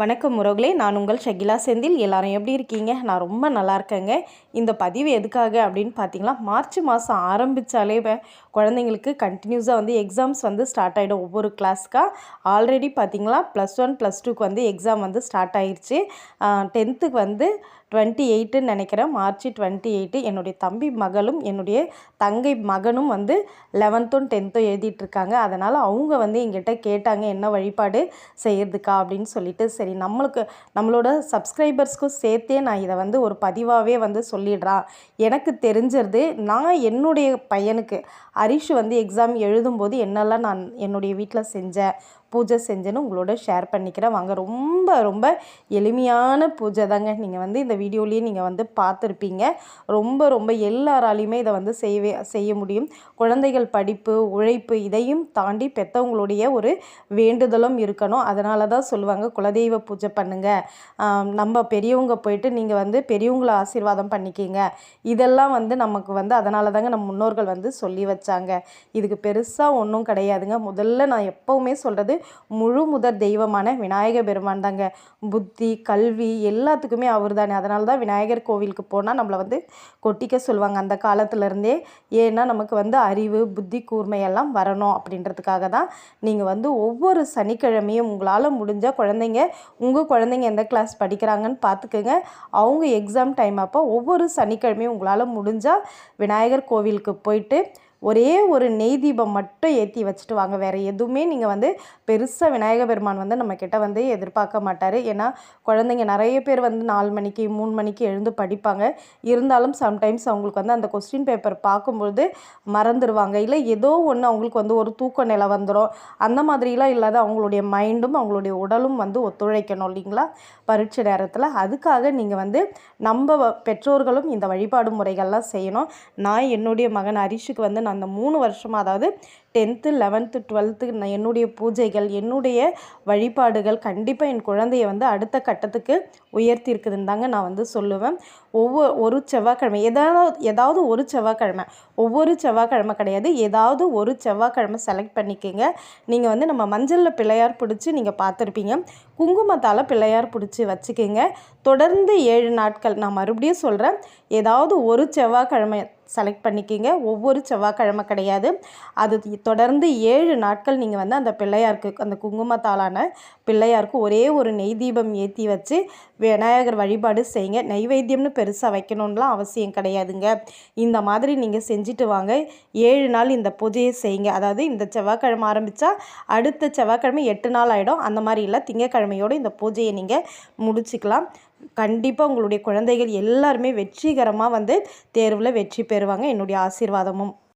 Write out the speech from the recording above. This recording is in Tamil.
வணக்கம் முருகலே நான் உங்கள் ஷகிலா செந்தில். எல்லாரும் எப்படி இருக்கீங்க? நான் ரொம்ப நல்லா இருக்கேங்க. இந்த பதிவு எதுக்காக அப்படின்னு பார்த்தீங்களா மார்ச் மாதம் ஆரம்பித்தாலே குழந்தைங்களுக்கு கண்டினியூஸாக வந்து எக்ஸாம்ஸ் வந்து ஸ்டார்ட் ஆகிடும் ஒவ்வொரு கிளாஸ்க்காக ஆல்ரெடி பார்த்தீங்களா ப்ளஸ் ஒன் ப்ளஸ் டூக்கு வந்து எக்ஸாம் வந்து ஸ்டார்ட் ஆயிடுச்சு டென்த்துக்கு வந்து டுவெண்ட்டி எயிட்டுன்னு நினைக்கிறேன். மார்ச் டுவெண்ட்டி எயிட்டு என்னுடைய தம்பி மகளும் என்னுடைய தங்கை மகனும் வந்து லெவன்த்தும் டென்த்தும் எழுதிட்டுருக்காங்க அதனால் அவங்க வந்து எங்கிட்ட கேட்டாங்க என்ன வழிபாடு செய்கிறதுக்கா அப்படின்னு சொல்லிட்டு சரி நம்மளுக்கு நம்மளோட சப்ஸ்கிரைபர்ஸ்க்கும் சேர்த்தே நான் இதை வந்து ஒரு பதிவாகவே வந்து சொல்லிடுறான் எனக்கு தெரிஞ்சிருது நான் என்னுடைய பையனுக்கு ஹரிஷ் வந்து எக்ஸாம் எழுதும்போது என்னெல்லாம் நான் என்னுடைய வீட்டில் செஞ்சேன் பூஜை செஞ்சேன்னு உங்களோட ஷேர் பண்ணிக்கிறேன். வாங்க ரொம்ப ரொம்ப எளிமையான பூஜை தாங்க. நீங்கள் வந்து இந்த வீடியோலேயே நீங்கள் வந்து பார்த்துருப்பீங்க. ரொம்ப ரொம்ப எல்லாராலையுமே இதை வந்து செய்யவே செய்ய முடியும். குழந்தைகள் படிப்பு உழைப்பு இதையும் தாண்டி பெற்றவங்களுடைய ஒரு வேண்டுதலும் இருக்கணும். அதனால தான் சொல்லுவாங்க குலதெய்வ பூஜை பண்ணுங்கள் நம்ம பெரியவங்க போயிட்டு நீங்கள் வந்து பெரியவங்களை ஆசீர்வாதம் பண்ணிக்கிங்க. இதெல்லாம் வந்து நமக்கு வந்து அதனால தாங்க நம்ம முன்னோர்கள் வந்து சொல்லி வச்சாங்க. இதுக்கு பெருசாக ஒன்றும் கிடையாதுங்க. முதல்ல நான் எப்போவுமே சொல்கிறது முழு முதற் தெய்வமான விநாயக பெருமான் தாங்க. புத்தி கல்வி எல்லாத்துக்குமே அவர் தானே. அதனால தான் விநாயகர் கோவிலுக்கு போனால் நம்மளை வந்து கொட்டிக்க சொல்லுவாங்க அந்த காலத்துலேருந்தே ஏன்னா நமக்கு வந்து அறிவு புத்தி கூர்மையெல்லாம் வரணும் அப்படின்றதுக்காக தான் நீங்கள் வந்து ஒவ்வொரு சனிக்கிழமையும் உங்களால் முடிஞ்சால் குழந்தைங்க உங்கள் குழந்தைங்க எந்த கிளாஸ் படிக்கிறாங்கன்னு பார்த்துக்கோங்க அவங்க எக்ஸாம் டைம் அப்போ ஒவ்வொரு சனிக்கிழமையும் உங்களால் முடிஞ்சால் விநாயகர் கோவிலுக்கு போயிட்டு ஒரே ஒரு நெய் தீபம் மட்டும் ஏற்றி வச்சுட்டு வாங்க. வேறு எதுவுமே நீங்கள் வந்து பெருசாக விநாயக பெருமான் வந்து நம்மக்கிட்ட வந்து எதிர்பார்க்க மாட்டார். ஏன்னா குழந்தைங்க நிறைய பேர் வந்து நாலு மணிக்கு மூணு மணிக்கு எழுந்து படிப்பாங்க. இருந்தாலும் சம்டைம்ஸ் அவங்களுக்கு வந்து அந்த கொஸ்டின் பேப்பர் பார்க்கும்பொழுது மறந்துடுவாங்க இல்லை ஏதோ ஒன்று அவங்களுக்கு வந்து ஒரு தூக்க நிலை வந்துடும் அந்த மாதிரிலாம் இல்லாத அவங்களுடைய மைண்டும் அவங்களுடைய உடலும் வந்து ஒத்துழைக்கணும் இல்லைங்களா? பரீட்சை நேரத்தில். அதுக்காக நீங்கள் வந்து நம்ம பெற்றோர்களும் இந்த வழிபாடு முறைகள்லாம் செய்யணும். நான் என்னுடைய மகன் ஹரிஷுக்கு வந்து நான் அந்த மூணு வருஷமாக அதாவது டென்த்து லெவன்த்து டுவெல்த்து நான் என்னுடைய பூஜைகள் என்னுடைய வழிபாடுகள் கண்டிப்பாக என் குழந்தைய வந்து அடுத்த கட்டத்துக்கு உயர்த்தியிருக்குதுன்னு தாங்க நான் வந்து சொல்லுவேன். ஒவ்வொரு ஒரு செவ்வாய்க்கிழமை ஏதாவது ஏதாவது ஒரு செவ்வாய்க்கிழமை ஒவ்வொரு செவ்வாய்க்கிழமை கிடையாது ஏதாவது ஒரு செவ்வாய்க்கிழமை செலக்ட் பண்ணிக்கோங்க. நீங்கள் வந்து நம்ம மஞ்சளில் பிள்ளையார் பிடிச்சி நீங்கள் பார்த்துருப்பீங்க. குங்குமத்தால் பிள்ளையார் பிடிச்சி வச்சுக்கோங்க. தொடர்ந்து ஏழு நாட்கள் நான் மறுபடியும் சொல்கிறேன் ஏதாவது ஒரு செவ்வாய்க்கிழமை செலக்ட் பண்ணிக்கிங்க. ஒவ்வொரு செவ்வாய்க்கிழமை கிடையாது. அது தொடர்ந்து ஏழு நாட்கள் நீங்கள் வந்து அந்த பிள்ளையாருக்கு அந்த குங்குமத்தாலான பிள்ளையாருக்கு ஒரே ஒரு நெய் தீபம் ஏற்றி வச்சு விநாயகர் வழிபாடு செய்யுங்க. நெய்வேத்தியம்னு பெருசாக வைக்கணும்லாம் அவசியம் கிடையாதுங்க. இந்த மாதிரி நீங்கள் செஞ்சுட்டு வாங்க. ஏழு நாள் இந்த பூஜையை செய்யுங்க. அதாவது இந்த செவ்வாய்க்கிழமை ஆரம்பித்தா அடுத்த செவ்வாய்க்கிழமை எட்டு நாள் ஆகிடும் அந்த மாதிரி இல்லை. திங்கக்கிழமையோடு இந்த பூஜையை நீங்கள் முடிச்சுக்கலாம். கண்டிப்பாக உங்களுடைய குழந்தைகள் எல்லாருமே வெற்றிகரமாக வந்து தேர்வில் வெற்றி பெறுவாங்க. என்னுடைய ஆசீர்வாதமும்.